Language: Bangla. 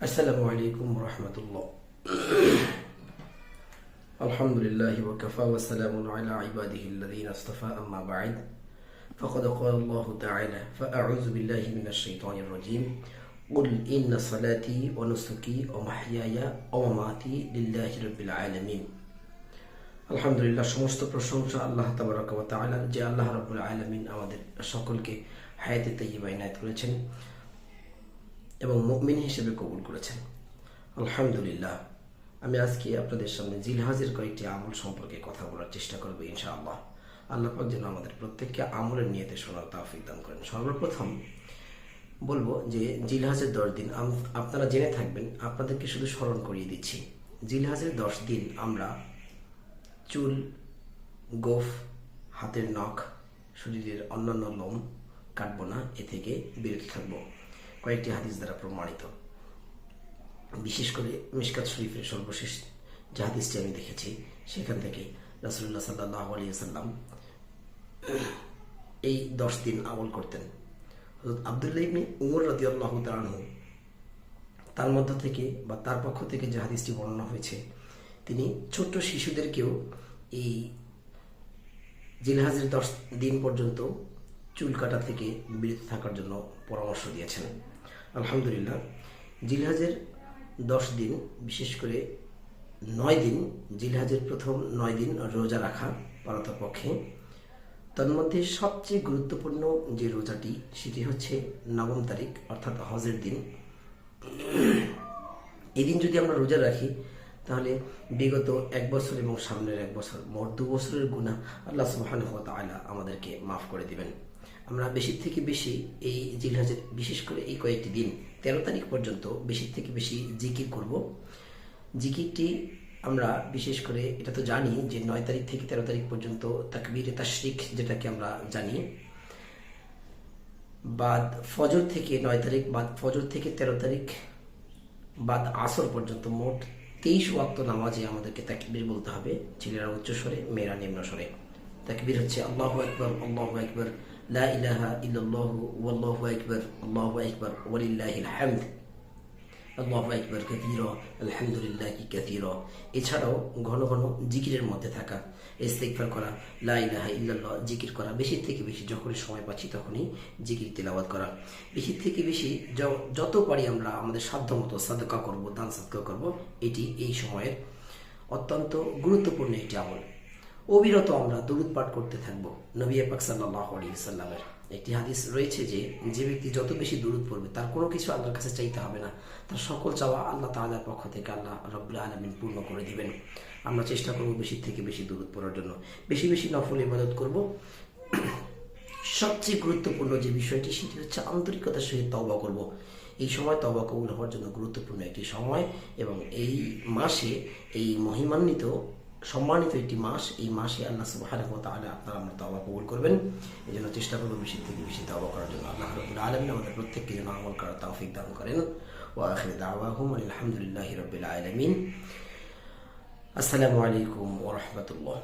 السلام عليكم ورحمة الله الحمد لله وكفى وسلام على عباده الذين اصطفى أما بعد فقد قال الله تعالى فأعوذ بالله من الشيطان الرجيم قل إن صلاتي ونسكي ومحياي ومماتي لله رب العالمين আলহামদুলিল্লাহ সমস্ত প্রশংসা আল্লাহ তাবারক ওয়া তাআলা যে আল্লাহ রাব্বুল আলামিন আমাদের সকলকে হায়াতে তাইয়্যিবা ইনায়েত করেছেন এবং মুমিন হিসেবে কবুল করেছেন। আলহামদুলিল্লাহ, আমি আজকে আপনাদের সামনে জিলহাজের কয়েকটি আমল সম্পর্কে কথা বলার চেষ্টা করব ইনশাআল্লাহ। আল্লাহ পাক যেন আমাদের প্রত্যেককে আমলের নিয়তে শোনার তাফিক দান করেন। সর্বপ্রথম বলব যে জিলহাজের দশ দিন আপনারা জেনে থাকবেন, আপনাদেরকে শুধু স্মরণ করিয়ে দিচ্ছি। জিলহাজের দশ দিন আমরা চুল, গোফ, হাতের নখ, শরীরের অন্যান্য লোম কাটবো না, এ থেকে বিরত থাকব। কয়েকটি হাদিস দ্বারা প্রমাণিত। বিশেষ করে মিশকাত শরীফের সর্বশেষ যে হাদিসটি আমি দেখেছি, সেখান থেকে রাসুল্লাহ সাল্লাহ আলিয়াল্লাম এই দশ দিন আমল করতেন। আবদুল্লাহ ইবনে উমর রদি আল্লাহ তার মধ্য থেকে বা তার পক্ষ থেকে যে হাদিসটি বর্ণনা হয়েছে, তিনি ছোট্ট শিশুদেরকেও এই জিলহাজের দশ দিন পর্যন্ত চুল কাটা থেকে বিরত থাকার জন্য পরামর্শ দিয়েছেন। আলহামদুলিল্লাহ, জিলহাজের দশ দিন, বিশেষ করে নয় দিন, জিলহাজের প্রথম নয় দিন রোজা রাখা পারতপক্ষে তন্মধ্যে সবচেয়ে গুরুত্বপূর্ণ যে রোজাটি, সেটি হচ্ছে নবম তারিখ, অর্থাৎ হজের দিন। এদিন যদি আমরা রোজা রাখি, তাহলে বিগত এক বছর এবং সামনের এক বছর, মোট দু বছরের গুণা আল্লাহ সুবহানাহু ওয়া তাআলা আমাদেরকে মাফ করে দিবেন। আমরা বেশি থেকে বেশি এই জিলহাজের বিশেষ করে এই কয়েকটি দিন, তেরো তারিখ পর্যন্ত বেশি থেকে বেশি জিকির করব। জিকিরটি আমরা, বিশেষ করে এটা তো জানি যে নয় তারিখ থেকে তেরো তারিখ পর্যন্ত তাকবীর তাশরিক যেটাকে আমরা জানি। বাদ ফজর থেকে নয় তারিখ, বাদ ফজর থেকে তেরো তারিখ, বাদ আসর পর্যন্ত মোট তেইশ ওয়াক্ত নামাজে আমাদেরকে তাকবীর বলতে হবে। ছেলেরা উচ্চস্বরে, মেয়েরা নিম্ন স্বরে তাকবীর হচ্ছে আল্লাহু আকবার আল্লাহু আকবার, লা ইলাহা ইল্লাল্লাহু, ওয়াল্লাহু আকবার, আল্লাহু আকবার ওয়ালিল্লাহিল হামদ আল্লাহু আকবার কাসীরা, আলহামদুলিল্লাহি কাসীরা। এছাড়াও ঘন ঘন জিকিরের মধ্যে থাকা, ইস্তেগফার করা, লা ইলাহা ইল্লাল্লাহ জিকির করা, বেশি থেকে বেশি যখনই সময় পাচ্ছি তখনই জিকির তেলাওয়াত করা। বেশি থেকে বেশি যত পারি আমরা আমাদের সাধ্যমতো সাদকা করব, দান সাদকা করব, এটি এই সময়ের অত্যন্ত গুরুত্বপূর্ণ একটি আমল। অবিরত আমরা দরুদ পাঠ করতে থাকব। নবী পাক সাল্লাল্লাহু আলাইহি সাল্লামের একটি হাদিস রয়েছে যে যে ব্যক্তি যত বেশি দরুদ পড়বে, তার কোনো কিছু আল্লাহর কাছে চাইতে হবে না। তার সকল চাওয়া আল্লাহ তাআলার পক্ষ থেকে আল্লাহ রব্বুল আলামিন পূর্ণ করে দিবেন। আমরা চেষ্টা করব বেশি থেকে বেশি দরুদ পড়ার জন্য। বেশি বেশি নফল ইবাদত করব। সবচেয়ে গুরুত্বপূর্ণ যে বিষয়টি, সেটি হচ্ছে আন্তরিকতার সহিত তবা করব। এই সময় তওবা কবুল হওয়ার জন্য গুরুত্বপূর্ণ একটি সময় এবং এই মাসে এই মহিমান্বিত সম্মানিত একটি মাস, এই মাসে আল্লাহ সুবাহ তাহলে আপনারা আমরা তওবা কবুল করবেন। এই জন্য চেষ্টা করব বেশি থেকে বেশি তওবা করার জন্য। আল্লাহ রবুল আলামিন আমাদের প্রত্যেককে যেন আমল করার তাওফিক দান করেন। ওয়া আখির দাওয়াহুম আলহামদুলিল্লাহ রবিল আলমিন। আসসালামু আলাইকুম ওয়া রাহমাতুল্লাহ।